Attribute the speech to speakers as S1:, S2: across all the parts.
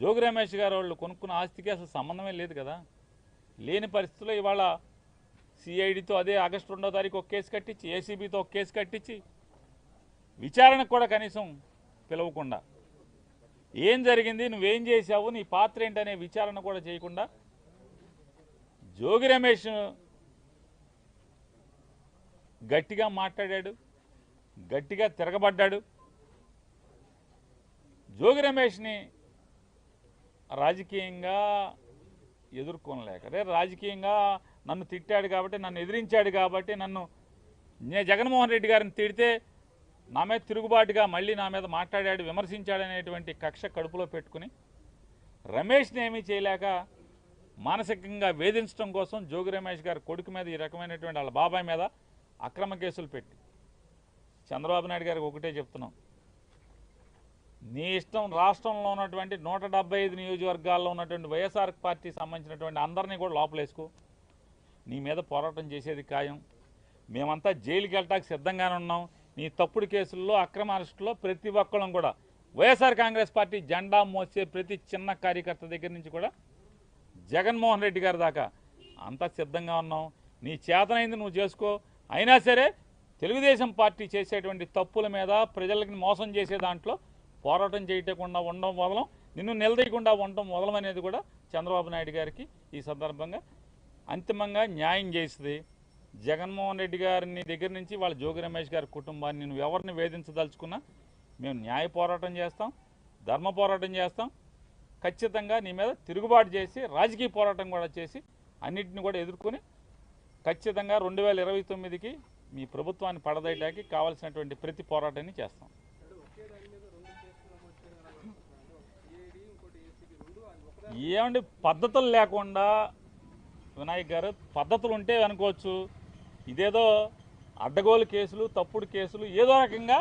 S1: జోగి రమేష్ గారు వాళ్ళు కొనుక్కున్న ఆస్తికి అసలు సంబంధమే లేదు కదా. లేని పరిస్థితుల్లో ఇవాళ సిఐడితో అదే ఆగస్టు రెండో తారీఖు ఒక కేసు కట్టించి ఏసీబీతో ఒక కేసు కట్టించి విచారణకు కూడా కనీసం పిలవకుండా. ఏం జరిగింది నువ్వేం చేశావు నీ పాత్ర ఏంటనే విచారణ కూడా చేయకుండా జోగి రమేష్ గట్టిగా మాట్లాడాడు గట్టిగా తిరగబడ్డాడు. జోగి రమేష్ని రాజకీయంగా ఎదుర్కొనలేక రే రాజకీయంగా నన్ను తిట్టాడు కాబట్టి నన్ను ఎదిరించాడు కాబట్టి నన్ను నేను జగన్మోహన్ రెడ్డి గారిని తిడితే నా మీద తిరుగుబాటుగా మళ్ళీ నా మీద మాట్లాడాడు విమర్శించాడు అనేటువంటి కక్ష కడుపులో పెట్టుకుని రమేష్ని ఏమీ చేయలేక మానసికంగా వేధించడం కోసం జోగి రమేష్ గారి కొడుకు మీద ఈ రకమైనటువంటి వాళ్ళ బాబాయ్ మీద అక్రమ కేసులు పెట్టి. చంద్రబాబు నాయుడు గారికి ఒకటే చెప్తున్నాం. నీ ఇష్టం రాష్ట్రంలో ఉన్నటువంటి నూట డెబ్బై ఐదు నియోజకవర్గాల్లో ఉన్నటువంటి వైఎస్ఆర్ పార్టీ సంబంధించినటువంటి అందరినీ కూడా లోపలేసుకో. నీ మీద పోరాటం చేసేది ఖాయం. మేమంతా జైలుకి వెళ్ళటానికి సిద్ధంగానే ఉన్నాం. నీ తప్పుడు కేసుల్లో అక్రమ అరెస్టులో ప్రతి ఒక్కళ్ళం కూడా వైఎస్ఆర్ కాంగ్రెస్ పార్టీ జెండా మోసే ప్రతి చిన్న కార్యకర్త దగ్గర నుంచి కూడా జగన్మోహన్ రెడ్డి గారి దాకా అంతా సిద్ధంగా ఉన్నాం. నీ చేతనైంది నువ్వు చేసుకో. అయినా సరే తెలుగుదేశం పార్టీ చేసేటువంటి తప్పుల మీద ప్రజలకి మోసం చేసే దాంట్లో పోరాటం చేయకుండా ఉండడం వదలం నిన్ను నిలదీయకుండా ఉండడం మొదలమనేది కూడా చంద్రబాబు నాయుడు గారికి ఈ సందర్భంగా అంతిమంగా న్యాయం చేస్తుంది జగన్మోహన్ రెడ్డి గారిని దగ్గర నుంచి వాళ్ళ జోగి రమేష్ గారి కుటుంబాన్ని నువ్వు ఎవరిని వేధించదలుచుకున్నా మేము న్యాయ పోరాటం చేస్తాం ధర్మ పోరాటం చేస్తాం. ఖచ్చితంగా నీ మీద తిరుగుబాటు చేసి రాజకీయ పోరాటం కూడా చేసి అన్నింటిని కూడా ఎదుర్కొని ఖచ్చితంగా రెండు వేల ఇరవై తొమ్మిదికి మీ ప్రభుత్వాన్ని పడదయటానికి కావాల్సినటువంటి ప్రతి పోరాటాన్ని చేస్తాం. ఏమండి పద్ధతులు లేకుండా వినాయక్ గారు పద్ధతులు ఉంటే అనుకోవచ్చు. ఇదేదో అడ్డగోలు కేసులు తప్పుడు కేసులు ఏదో రకంగా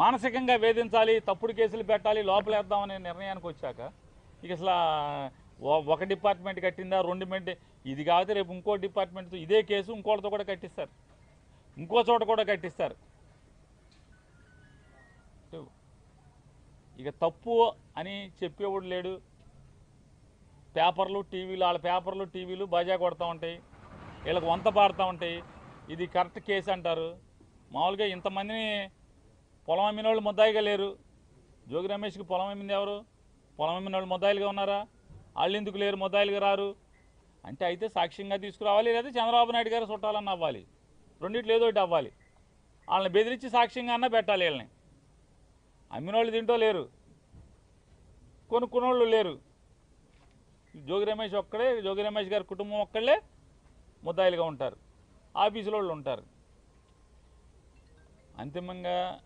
S1: మానసికంగా వేధించాలి తప్పుడు కేసులు పెట్టాలి లోపలేద్దామనే నిర్ణయానికి వచ్చాక ఇక అసలు ఒక డిపార్ట్మెంట్ కట్టిందా రెండు మెంట్ ఇది కాకపోతే రేపు ఇంకో డిపార్ట్మెంట్తో ఇదే కేసు ఇంకోటితో కూడా కట్టిస్తారు. ఇంకో చోట కూడా కట్టిస్తారు. ఇక తప్పు అని చెప్పేవాడు లేడు. పేపర్లు టీవీలు వాళ్ళ పేపర్లు టీవీలు బాజా కొడతా ఉంటాయి. వీళ్ళకి వంత పాడుతూ ఉంటాయి. ఇది కరెక్ట్ కేసు అంటారు. మామూలుగా ఇంతమందిని పొలం అమ్మిన వాళ్ళు ముద్దాయిగా లేరు. జోగి రమేష్కి పొలం అమ్మింది ఎవరు? పొలం అమ్మిన వాళ్ళు ముద్దాయిలుగా ఉన్నారా? వాళ్ళు ఎందుకు లేరు? ముద్దాయిలుగా రారు? అంటే అయితే సాక్ష్యంగా తీసుకురావాలి లేదా చంద్రబాబు నాయుడు గారు చుట్టాలన్న అవ్వాలి. రెండింటి ఏదో ఒకటి అవ్వాలి. వాళ్ళని బెదిరించి సాక్ష్యంగా అన్న పెట్టాలి వీళ్ళని. అమ్మిన వాళ్ళు తింటో లేరు. కొనుక్కున్నోళ్ళు లేరు. జోగి రమేష్ ఒక్కడే జోగి రమేష్ గారి కుటుంబం ఒక్కళ్ళే ముద్దాయిలుగా ఉంటారు. ఆఫీసులో వాళ్ళు ఉంటారు. అంతిమంగా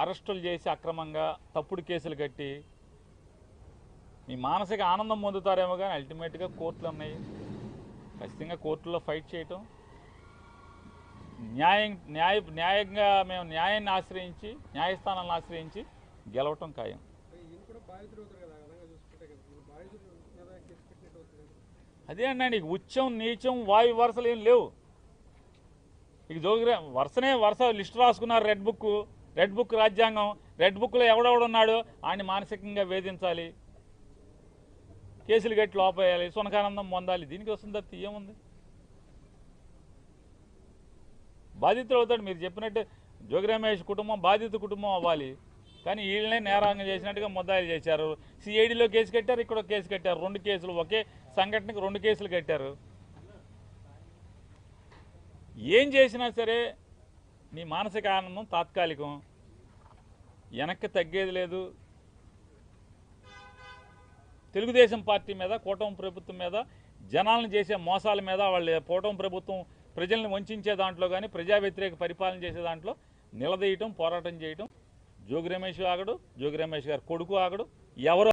S1: అరెస్టులు చేసి అక్రమంగా తప్పుడు కేసులు కట్టి మీ మానసిక ఆనందం పొందుతారేమో కానీ అల్టిమేట్గా కోర్టులు ఉన్నాయి. ఖచ్చితంగా కోర్టులో ఫైట్ చేయటం. న్యాయం న్యాయ న్యాయంగా మేము న్యాయాన్ని ఆశ్రయించి న్యాయస్థానాలను ఆశ్రయించి గెలవటం ఖాయం. అదే అన్నా నీకు ఉచ్చం నీచం వాయు వరుసలు ఏం లేవు. ఇక జోగిరే వరుసనే వరుస లిస్ట్ రాసుకున్నారు రెడ్ బుక్ రెడ్ బుక్ రాజ్యాంగం రెడ్ బుక్లో ఎవడెవడున్నాడు ఆయన్ని మానసికంగా వేధించాలి కేసులు గట్టి లోపేయాలి సునకానందం పొందాలి దీనికి వస్తుంది తప్పితే ఏముంది? బాధితులు అవుతాడు. మీరు చెప్పినట్టు జోగి రమేష్ కుటుంబం బాధిత కుటుంబం అవ్వాలి. కానీ వీళ్ళనే నేరాంగం చేసినట్టుగా ముద్దాయిలు చేశారు. సిఐడిలో కేసు కట్టారు ఇక్కడ కేసు కట్టారు. రెండు కేసులు ఒకే సంఘటనకు రెండు కేసులు కట్టారు. ఏం చేసినా సరే నీ మానసిక ఆనందం తాత్కాలికం. వెనక్కి తగ్గేది లేదు. తెలుగుదేశం పార్టీ మీద కూటమి ప్రభుత్వం మీద జనాలను చేసే మోసాల మీద వాళ్ళ కూటమి ప్రభుత్వం ప్రజల్ని వంచే దాంట్లో కానీ ప్రజా వ్యతిరేక పరిపాలన చేసే దాంట్లో నిలదీయటం పోరాటం చేయటం జోగి రమేష్ ఆగడు జోగి రమేష్ గారు కొడుకు ఆగడు. ఎవరు